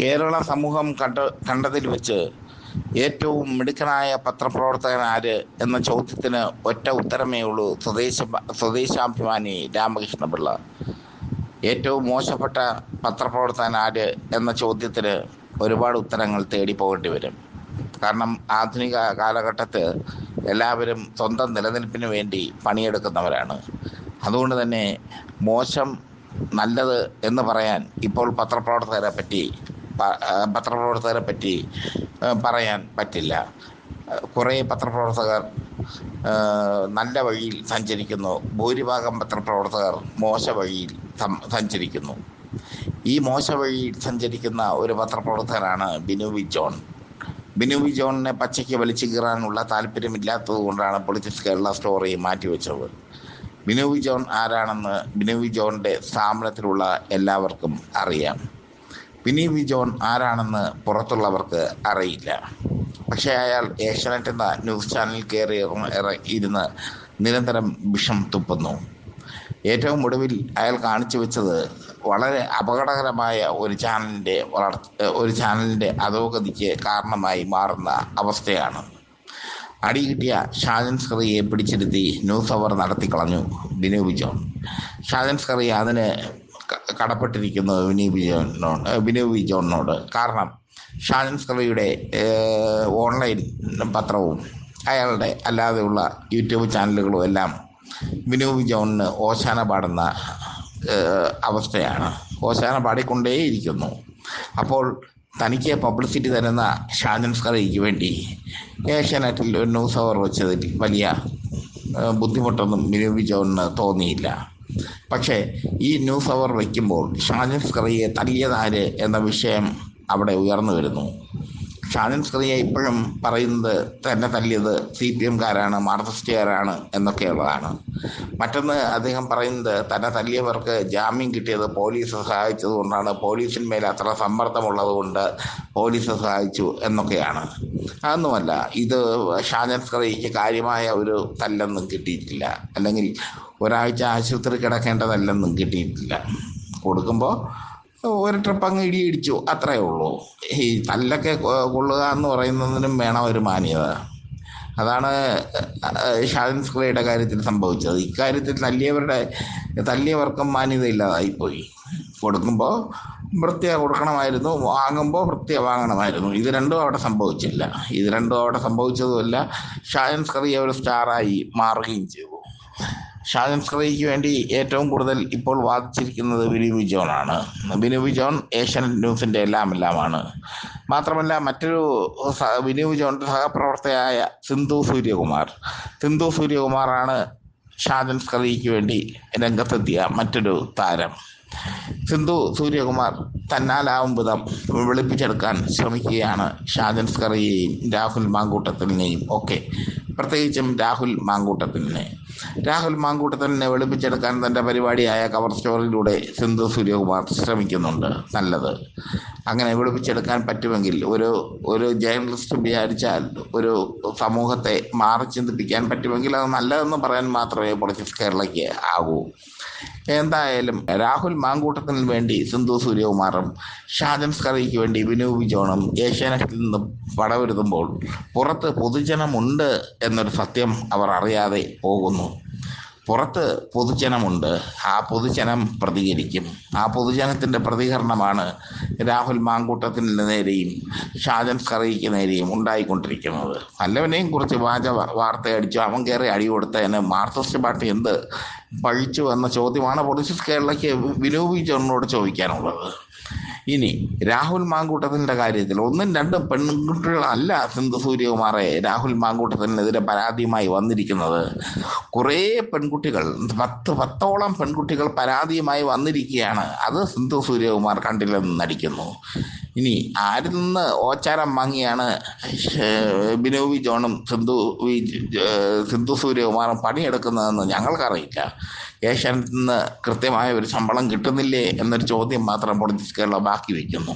കേരള സമൂഹം കണ്ട കണ്ടതിൽ വെച്ച് ഏറ്റവും മിടുക്കനായ പത്രപ്രവർത്തകൻ ആര് എന്ന ചോദ്യത്തിന് ഒറ്റ ഉത്തരമേ ഉള്ളൂ. സ്വദേശ സ്വദേശാഭിമാനി രാമകൃഷ്ണപിള്ള. ഏറ്റവും മോശപ്പെട്ട പത്രപ്രവർത്തകൻ ആര് എന്ന ചോദ്യത്തിന് ഒരുപാട് ഉത്തരങ്ങൾ തേടി പോകേണ്ടി വരും. കാരണം ആധുനിക കാലഘട്ടത്ത് എല്ലാവരും സ്വന്തം നിലനിൽപ്പിന് വേണ്ടി പണിയെടുക്കുന്നവരാണ്. അതുകൊണ്ട് തന്നെ മോശം നല്ലത് എന്ന് പറയാൻ ഇപ്പോൾ പത്രപ്രവർത്തകരെ പറ്റി പത്രപ്രവർത്തകരെ പറ്റി പറയാൻ പറ്റില്ല. കുറേ പത്രപ്രവർത്തകർ നല്ല വഴിയിൽ സഞ്ചരിക്കുന്നു. ഭൂരിഭാഗം പത്രപ്രവർത്തകർ മോശ വഴിയിൽ സഞ്ചരിക്കുന്നു. ഈ മോശ വഴിയിൽ സഞ്ചരിക്കുന്ന ഒരു പത്രപ്രവർത്തകനാണ് ബിനു വി ജോൺ. ബിനു വി ജോണിനെ പച്ചയ്ക്ക് വലിച്ചു കീറാനുള്ള താല്പര്യമില്ലാത്തത് കൊണ്ടാണ് പൊളിറ്റിക്സ് കേരള സ്റ്റോറി മാറ്റിവെച്ചത്. ബിനു വി ജോൺ ആരാണെന്ന് ബിനു വി ജോണിന്റെ സ്ഥാപനത്തിലുള്ള എല്ലാവർക്കും അറിയാം. ബിനി വി ജോൺ ആരാണെന്ന് പുറത്തുള്ളവർക്ക് അറിയില്ല. പക്ഷേ അയാൾ ഏഷ്യാനെറ്റ് എന്ന ന്യൂസ് ചാനൽ കയറി ഇരുന്ന് നിരന്തരം വിഷം തുപ്പുന്നു. ഏറ്റവും ഒടുവിൽ അയാൾ കാണിച്ചു വെച്ചത് വളരെ അപകടകരമായ ഒരു ചാനലിന്റെ വളർ ഒരു ചാനലിന്റെ അധോഗതിക്ക് കാരണമായി മാറുന്ന അവസ്ഥയാണ്. അടി കിട്ടിയ ഷാജൻ സ്കറിയെ പിടിച്ചിരുത്തി ന്യൂസ് അവർ നടത്തിക്കളഞ്ഞു. ബിനു ജോൺ. ഷാജൻ സ്കറി അതിന് ക- കടപ്പെട്ടിരിക്കുന്നു വിജയനോട് വിനീത് വിജയനോട്. കാരണം ഷാജൻ സ്കറിയുടെ ഓൺലൈൻ പത്രവും അയാളുടെ അല്ലാതെയുള്ള യൂട്യൂബ് ചാനലുകളും എല്ലാം ബിനു വിജോണിന് ഓശാന പാടുന്ന അവസ്ഥയാണ്. ഓശാന പാടിക്കൊണ്ടേയിരിക്കുന്നു. അപ്പോൾ തനിക്ക് പബ്ലിസിറ്റി തരുന്ന ഷാജൻ സ്കറിക്ക് വേണ്ടി ഏഷ്യാനെറ്റിൽ ന്യൂസ് അവർ വെച്ചതിൽ വലിയ ബുദ്ധിമുട്ടൊന്നും ബിനു വിജോണിന് തോന്നിയില്ല. പക്ഷേ ഈ ന്യൂസ് അവർ വയ്ക്കുമ്പോൾ ഷാനിഫ് കറിയെ തല്ലിയതാര് എന്ന വിഷയം അവിടെ ഉയർന്നു വരുന്നു. ഷാജൻ സ്ക്രിയ ഇപ്പോഴും പറയുന്നത് തന്നെ തല്ലിയത് സി പി എംകാരാണ് മാർക്സിസ്റ്റുകാരാണ് എന്നൊക്കെയുള്ളതാണ്. മറ്റൊന്ന് അദ്ദേഹം പറയുന്നത് തന്നെ തല്ലിയവർക്ക് ജാമ്യം കിട്ടിയത് പോലീസ് സഹായിച്ചത് കൊണ്ടാണ്. പോലീസിന്മേൽ അത്ര സമ്മർദ്ദമുള്ളത് കൊണ്ട് പോലീസ് സഹായിച്ചു എന്നൊക്കെയാണ്. അതൊന്നുമല്ല ഇത് ഷാജൻ സ്കറിക്ക് കാര്യമായ ഒരു തല്ലൊന്നും കിട്ടിയിട്ടില്ല. അല്ലെങ്കിൽ ഒരാഴ്ച ആശുപത്രി കിടക്കേണ്ടതല്ലെന്നും കിട്ടിയിട്ടില്ല. കൊടുക്കുമ്പോൾ ഒരു ട്രിപ്പ് അങ്ങ് ഇടിയിടിച്ചു അത്രയേ ഉള്ളൂ. ഈ തല്ലൊക്കെ കൊള്ളുക എന്ന് പറയുന്നതിനും വേണം ഒരു മാന്യത. അതാണ് ഷാജൻ സ്ക്രയുടെ കാര്യത്തിൽ സംഭവിച്ചത്. ഇക്കാര്യത്തിൽ തല്ലിയവരുടെ തല്ലിയവർക്കും മാന്യത ഇല്ലാതായിപ്പോയി. കൊടുക്കുമ്പോൾ വൃത്തിയ കൊടുക്കണമായിരുന്നു. വാങ്ങുമ്പോൾ വൃത്തിയ വാങ്ങണമായിരുന്നു. ഇത് രണ്ടും അവിടെ സംഭവിച്ചില്ല. ഇത് രണ്ടും അവിടെ സംഭവിച്ചതുമല്ല. ഷാജൻ സ്കറിയ ഒരു സ്റ്റാറായി മാറുകയും ചെയ്തു. ഷാജൻ സ്കറിക്ക് വേണ്ടി ഏറ്റവും കൂടുതൽ ഇപ്പോൾ വാദിച്ചിരിക്കുന്നത് ബിനു ആണ് ബിനു ജോൺ ഏഷ്യൻ ന്യൂസിന്റെ എല്ലാം എല്ലാമാണ് മാത്രമല്ല മറ്റൊരു ബിനുബി ബിനു വിജോണിന്റെ സഹപ്രവർത്തകയായ സിന്ധു സൂര്യകുമാർ. സിന്ധു സൂര്യകുമാറാണ് ഷാജൻ സ്കറിക്ക് വേണ്ടി രംഗത്തെത്തിയ മറ്റൊരു താരം. സിന്ധു സൂര്യകുമാർ തന്നാലാവും വിധം വെളുപ്പിച്ചെടുക്കാൻ ശ്രമിക്കുകയാണ് ഷാജൻ സ്കറിയെയും രാഹുൽ മാങ്കൂട്ടത്തിനെയും ഒക്കെ. പ്രത്യേകിച്ചും രാഹുൽ മാങ്കൂട്ടത്തിനെ. രാഹുൽ മാങ്കൂട്ടത്തിനെ വെളുപ്പിച്ചെടുക്കാൻ തന്റെ പരിപാടിയായ കവർ സ്റ്റോറിലൂടെ സിന്ധു സൂര്യകുമാർ ശ്രമിക്കുന്നുണ്ട്. നല്ലത്. അങ്ങനെ വെളുപ്പിച്ചെടുക്കാൻ പറ്റുമെങ്കിൽ ഒരു ഒരു ജേർണലിസ്റ്റ് വിചാരിച്ചാൽ ഒരു സമൂഹത്തെ മാറി ചിന്തിപ്പിക്കാൻ പറ്റുമെങ്കിൽ അത് നല്ലതെന്ന് പറയാൻ മാത്രമേ പൊളിറ്റിക്സ് കേരളയ്ക്ക് ആകൂ. എന്തായാലും രാഹുൽ മാങ്കൂട്ടത്തിന് വേണ്ടി സിന്ധു സൂര്യകുമാറും ഷാജൻ സ്കറിക്ക് വേണ്ടി വിനു ജോണും ഏഷ്യാനെറ്റിൽ നിന്ന് പടവരുത്തുമ്പോൾ പുറത്ത് പൊതുജനമുണ്ട് എന്നൊരു സത്യം അവർ അറിയാതെ പോകുന്നു. പുറത്ത് പൊതുജനമുണ്ട്. ആ പൊതുജനം പ്രതികരിക്കും. ആ പൊതുജനത്തിന്റെ പ്രതികരണമാണ് രാഹുൽ മാങ്കൂട്ടത്തിന് നേരെയും ഷാജൻ സ്കറിക്ക് നേരെയും ഉണ്ടായിക്കൊണ്ടിരിക്കുന്നത്. നല്ലവനെയും കുറിച്ച് വാച വാർത്ത അടിച്ചു അവൻ കയറി അടി കൊടുത്തതിന് മാർക്സിസ്റ്റ് പാർട്ടി എന്ത് പഴിച്ചു എന്ന ചോദ്യമാണ് പൊളിറ്റിക്സ് കേരളയ്ക്ക് വിനോപിച്ചവനോട് ചോദിക്കാനുള്ളത്. ഇനി രാഹുൽ മാങ്കൂട്ടത്തിന്റെ കാര്യത്തിൽ ഒന്നും രണ്ടും പെൺകുട്ടികളല്ല സിന്ധു സൂര്യകുമാറെ രാഹുൽ മാങ്കൂട്ടത്തിനെതിരെ പരാതിയുമായി വന്നിരിക്കുന്നത്. കുറേ പെൺകുട്ടികൾ പത്ത് പത്തോളം പെൺകുട്ടികൾ പരാതിയുമായി വന്നിരിക്കുകയാണ്. അത് സിന്ധു സൂര്യകുമാർ കണ്ടില്ലെന്ന് നടിക്കുന്നു. ഇനി ആരിൽ നിന്ന് ഓച്ചാരം വാങ്ങിയാണ് ബിനു വി ജോണും സിന്ധു വി സിന്ധു സൂര്യകുമാറും പണിയെടുക്കുന്നതെന്ന് ഞങ്ങൾക്കറിയില്ല. ഏഷ്യാനെറ്റിൽ നിന്ന് കൃത്യമായ ഒരു ശമ്പളം കിട്ടുന്നില്ലേ എന്നൊരു ചോദ്യം മാത്രം പൊളിറ്റിക്സ് കേരള ബാക്കി വയ്ക്കുന്നു.